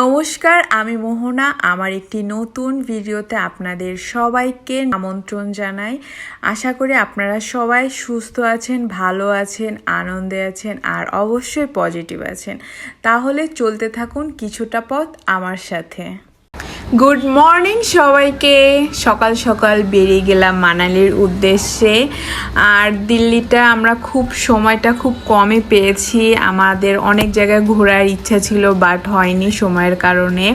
নমস্কার, আমি মোহনা। আমার একটি নতুন ভিডিওতে আপনাদের সবাইকে আমন্ত্রণ জানাই। আশা করি আপনারা সবাই সুস্থ আছেন, ভালো আছেন, আনন্দে আছেন, আর অবশ্যই পজিটিভ আছেন। তাহলে চলতে থাকুন কিছুটা পথ আমার সাথে। গুড মর্নিং সবাইকে। সকাল সকাল বেরিয়ে গেলাম মানালির উদ্দেশ্যে। আর দিল্লিটা আমরা খুব সময়টা খুব কমে পেয়েছি। আমাদের অনেক জায়গায় ঘোরার ইচ্ছা ছিল বাট হয়নি সময়ের কারণে।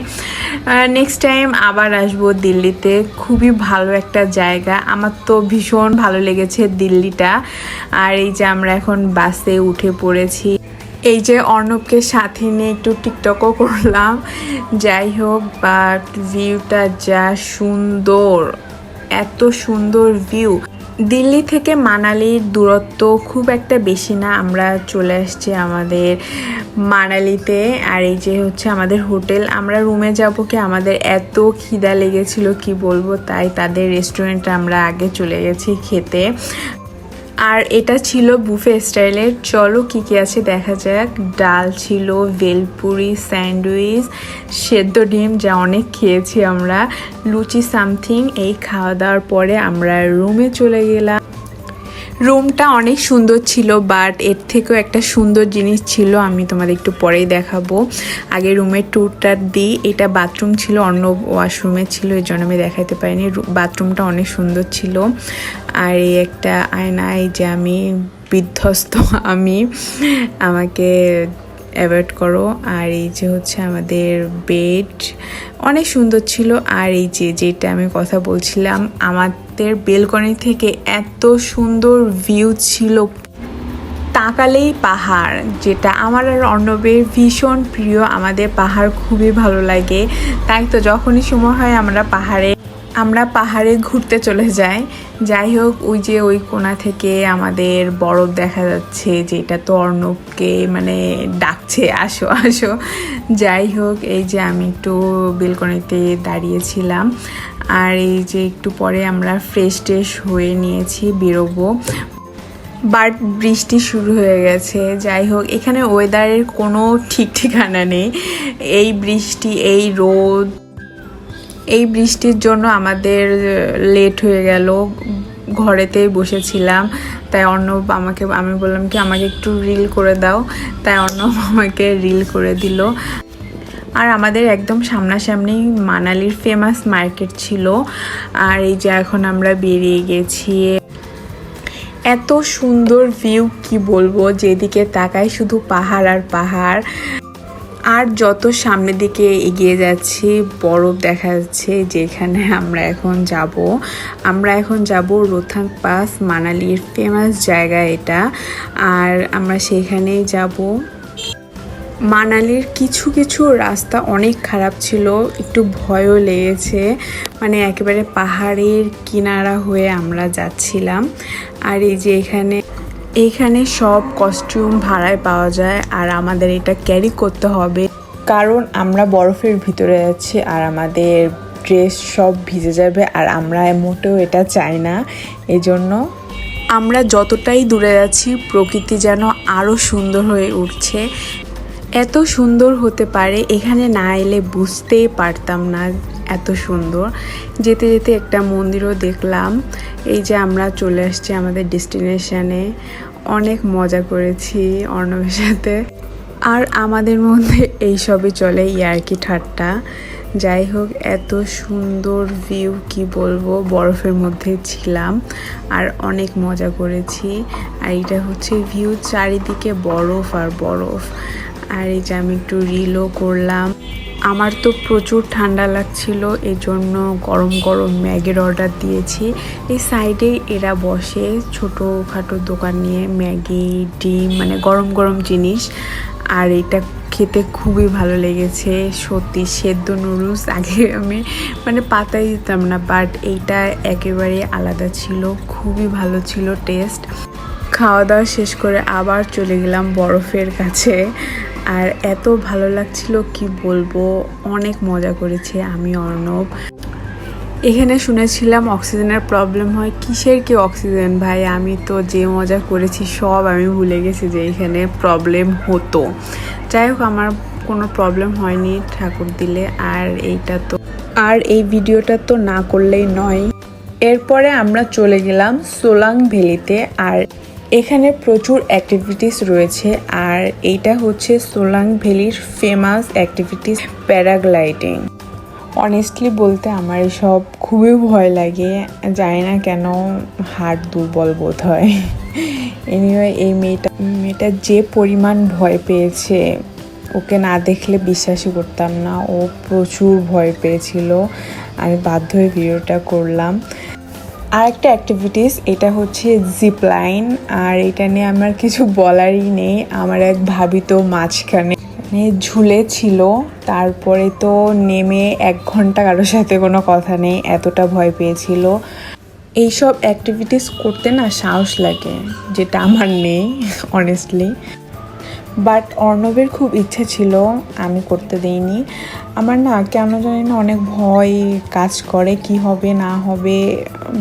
নেক্সট টাইম আবার আসব দিল্লিতে। খুবই ভালো একটা জায়গা। আমার তো ভীষণ ভালো লেগেছে দিল্লিটা। আর এই যে আমরা এখন বাসে উঠে পড়েছি। এই যে অর্ণবকে সাথে নিয়ে একটু টিকটকও করলাম। যাই হোক বাট ভিউটা যা সুন্দর, এত সুন্দর ভিউ দিল্লি থেকে মানালির দূরত্ব খুব একটা বেশি না, আমরা চলে আসছি আমাদের মানালিতে। আর এই যে হচ্ছে আমাদের হোটেল, আমরা রুমে যাব কি? আমাদের এত খিদা লেগেছিল, কি বলব? তাই তাদের রেস্টুরেন্টে আমরা আগে চলে গেছি খেতে। আর এটা ছিল বুফে স্টাইলের। চলো কি কি আছে দেখা যাক। ডাল ছিল, ভেলপুরি, স্যান্ডউইচ, সেদ্ধ ডিম যা অনেক খেয়েছি আমরা, লুচি সামথিং। এই খাওয়া দাওয়ার পরে আমরা রুমে চলে গেলাম। রুমটা অনেক সুন্দর ছিল বাট এর থেকেও একটা সুন্দর জিনিস ছিল, আমি তোমাদের একটু পরেই দেখাবো। আগে রুমের ট্যুরটা দিই, এটা বাথরুম ছিল, অন্য ওয়াশরুমে ছিল, এই জন্য আমি দেখাতে পারিনি। বাথরুমটা অনেক সুন্দর ছিল। আর এই একটা আয়না এই যে আমি বিধ্বস্ত, আমি আমাকে অ্যাভয়েড করো। আর এই যে হচ্ছে আমাদের বেড অনেক সুন্দর ছিল। আর এই যে যেটা আমি কথা বলছিলাম, আমাদের বেলকনি থেকে এত সুন্দর ভিউ ছিল। তাকালেই পাহাড়, যেটা আমার আর অর্ণবের ভীষণ প্রিয়। আমাদের পাহাড় খুবই ভালো লাগে। তাই তো যখনই সময় হয় আমরা পাহাড়ে আমরা পাহাড়ে ঘুরতে চলে যাই। যাই হোক, ওই যে ওই কোনা থেকে আমাদের বরফ দেখা যাচ্ছে, যেটা তো অর্ণবকে মানে ডাকছে, আসো আসো। যাই হোক, এই যে আমি একটু বেলকনিতে দাঁড়িয়েছিলাম, আর এই যে একটু পরে আমরা ফ্রেশ ট্রেশ হয়ে নিয়েছি, বেরোবো। বাট বৃষ্টি শুরু হয়ে গেছে। যাই হোক, এখানে ওয়েদারের কোনো ঠিক ঠিকানা নেই। এই বৃষ্টি, এই রোদ এই বৃষ্টির জন্য আমাদের লেট হয়ে গেল। ঘরেতেই বসেছিলাম। তাই অর্ণব আমাকে, আমি বললাম কি, আমাকে একটু রিল করে দাও। তাই অর্ণব আমাকে রিল করে দিল। আর আমাদের একদম সামনাসামনি মানালির ফেমাস মার্কেট ছিল। আর এই যে এখন আমরা বেরিয়ে গেছি। এত সুন্দর ভিউ কি বলব? যেদিকে তাকায় শুধু পাহাড় আর পাহাড়। আর যত সামনের দিকে এগিয়ে যাচ্ছি, বরফ দেখা যাচ্ছে যেখানে আমরা এখন যাব। আমরা এখন যাব রোথাং পাস, মানালির ফেমাস জায়গা এটা। আর আমরা সেখানেই যাব। মানালির কিছু কিছু রাস্তা অনেক খারাপ ছিল, একটু ভয়ও লেগেছে। মানে একেবারে পাহাড়ের কিনারা হয়ে আমরা যাচ্ছিলাম। আর এই যে এখানে এইখানে সব কস্টিউম ভাড়ায় পাওয়া যায় আর আমাদের এটা ক্যারি করতে হবে। কারণ আমরা বরফের ভিতরে যাচ্ছি আর আমাদের ড্রেস সব ভিজে যাবে আর আমরা মোটেও এটা চাই না। এই জন্য আমরা যতটাই দূরে যাচ্ছি প্রকৃতি যেন আরও সুন্দর হয়ে উঠছে। এত সুন্দর হতে পারে, এখানে না এলে বুঝতেই পারতাম না এত সুন্দর। যেতে যেতে একটা মন্দিরও দেখলাম। এই যে আমরা চলে আসছি আমাদের ডেস্টিনেশনে, অনেক মজা করেছি অর্ণবের সাথে। আর আমাদের মধ্যে এইসবই চলে ইয়ার্কি ঠাট্টা। যাই হোক, এত সুন্দর ভিউ কি বলব, বরফের মধ্যে ছিলাম আর অনেক মজা করেছি। আর এটা হচ্ছে ভিউ চারিদিকে বরফ আর বরফ। আর এই যে আমি একটু রিলও করলাম। আমার তো প্রচুর ঠান্ডা লাগছিল এই জন্য গরম গরম ম্যাগির অর্ডার দিয়েছি। এই সাইডে এরা বসে ছোটোখাটো দোকান নিয়ে ম্যাগি, ডিম মানে গরম গরম জিনিস। আর এটা খেতে খুবই ভালো লেগেছে, সত্যি সেদ্ধ নুডলস আগে আমি মানে পাতাই দিতাম না বাট এইটা একেবারে আলাদা ছিল, খুবই ভালো ছিল টেস্ট খাওয়া দাওয়া শেষ করে আবার চলে গেলাম বরফের কাছে। আর এত ভালো লাগছিল কি বলব, অনেক মজা করেছে আমি, অর্ণব। এখানে শুনেছিলাম অক্সিজেনের প্রবলেম হয়, কিসের কি অক্সিজেন ভাই? আমি তো যে মজা করেছি সব আমি ভুলে গেছি যে এখানে প্রবলেম হতো। যাই হোক, আমার কোনো প্রবলেম হয়নি ঠাকুর দিলে, আর এইটা তো আর এই ভিডিওটা তো না করলেই নয়। এরপরে আমরা চলে গেলাম সোলাং ভ্যালিতে, আর এখানে প্রচুর অ্যাক্টিভিটিস রয়েছে, আর এইটা হচ্ছে সোলাং ভ্যালির ফেমাস অ্যাক্টিভিটিস প্যারাগ্লাইডিং অনেস্টলি বলতে আমার এসব খুবই ভয় লাগে, জানি না কেন হার্ট দুর্বল বোধ হয়। এনিওয়ে এই মেয়েটা মেয়েটা যে পরিমাণ ভয় পেয়েছে, ওকে না দেখলে বিশ্বাসই করতাম না। ও প্রচুর ভয় পেয়েছিল। আমি বাধ্য হয়ে ভিডিওটা করলাম। আর একটা অ্যাক্টিভিটিস এটা হচ্ছে জিপ লাইন আর এটা নিয়ে আমার কিছু বলারই নেই। আমার এক ভাবি তো মাঝখানে মানে ঝুলে ছিল, তারপরে তো নেমে এক ঘণ্টা কারোর সাথে কোনো কথা নেই, এতটা ভয় পেয়েছিল। এইসব অ্যাক্টিভিটিস করতে না সাহস লাগে, যেটা আমার নেই অনেস্টলি বাট অর্ণবের খুব ইচ্ছে ছিল, আমি করতে দেইনি। আমার না কেন জানি না অনেক ভয় কাজ করে, কি হবে, না হবে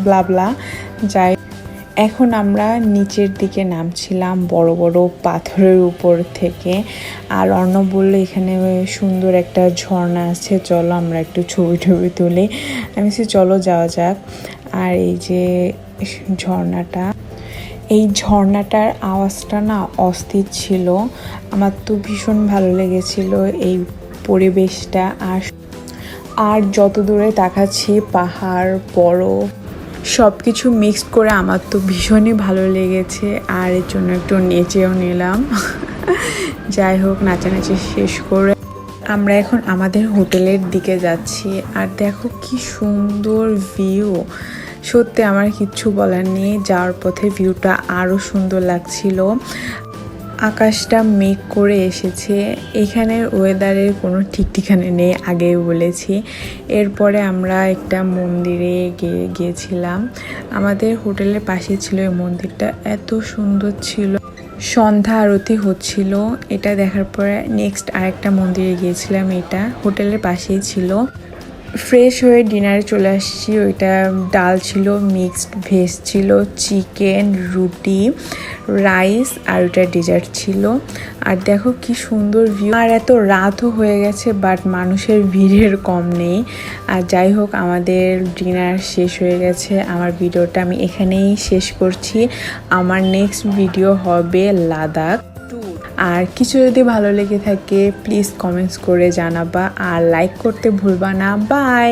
ব্লা ব্লা যাই, এখন আমরা নিচের দিকে নামছিলাম বড় বড় পাথরের উপর থেকে। আর অর্ণব বলল, এখানে সুন্দর একটা ঝর্ণা আছে, চলো আমরা একটু ছবি টবি তুলি। আমি সে চলো যাওয়া যাক। আর এই যে ঝর্ণাটা এই ঝর্ণাটার আওয়াজটা না অস্থির ছিল। আমার তো ভীষণ ভালো লেগেছিল এই পরিবেশটা। আর আর যত দূরে তাকাচ্ছি, পাহাড়, বরফ সব কিছু মিক্সড করে আমার তো ভীষণই ভালো লেগেছে। আর এর জন্য একটু নেচেও নিলাম। যাই হোক, নাচানাচি শেষ করে আমরা এখন আমাদের হোটেলের দিকে যাচ্ছি। আর দেখো কি সুন্দর ভিউ সত্যি আমার কিচ্ছু বলার নেই, যাওয়ার পথে ভিউটা আরও সুন্দর লাগছিল। আকাশটা মেঘ করে এসেছে এখানের ওয়েদারের কোনো ঠিক ঠিকানা নেই, আগেই বলেছি। এরপরে আমরা একটা মন্দিরে গিয়ে গিয়েছিলাম। আমাদের হোটেলের পাশে ছিল এই মন্দিরটা, এত সুন্দর ছিল। সন্ধ্যা আরতি হচ্ছিল, এটা দেখার পরে নেক্সট আরেকটা মন্দিরে গিয়েছিলাম, এটা হোটেলের পাশেই ছিল। ফ্রেশ হয়ে ডিনারে চলে আসছি। ওইটা ডাল ছিল, মিক্সড ভেজ ছিল, চিকেন, রুটি, রাইস আর ওইটা ডেজার্ট ছিল। আর দেখো কি সুন্দর ভিউ আর এত রাতও হয়ে গেছে বাট মানুষের ভিড়ের কম নেই। আর যাই হোক, আমাদের ডিনার শেষ হয়ে গেছে। আমার ভিডিওটা আমি এখানেই শেষ করছি। আমার নেক্সট ভিডিও হবে লাদাখ। আর কিছু যদি ভালো লেগে থাকে প্লিজ কমেন্টস করে জানাবা আর লাইক করতে ভুলবা না। বাই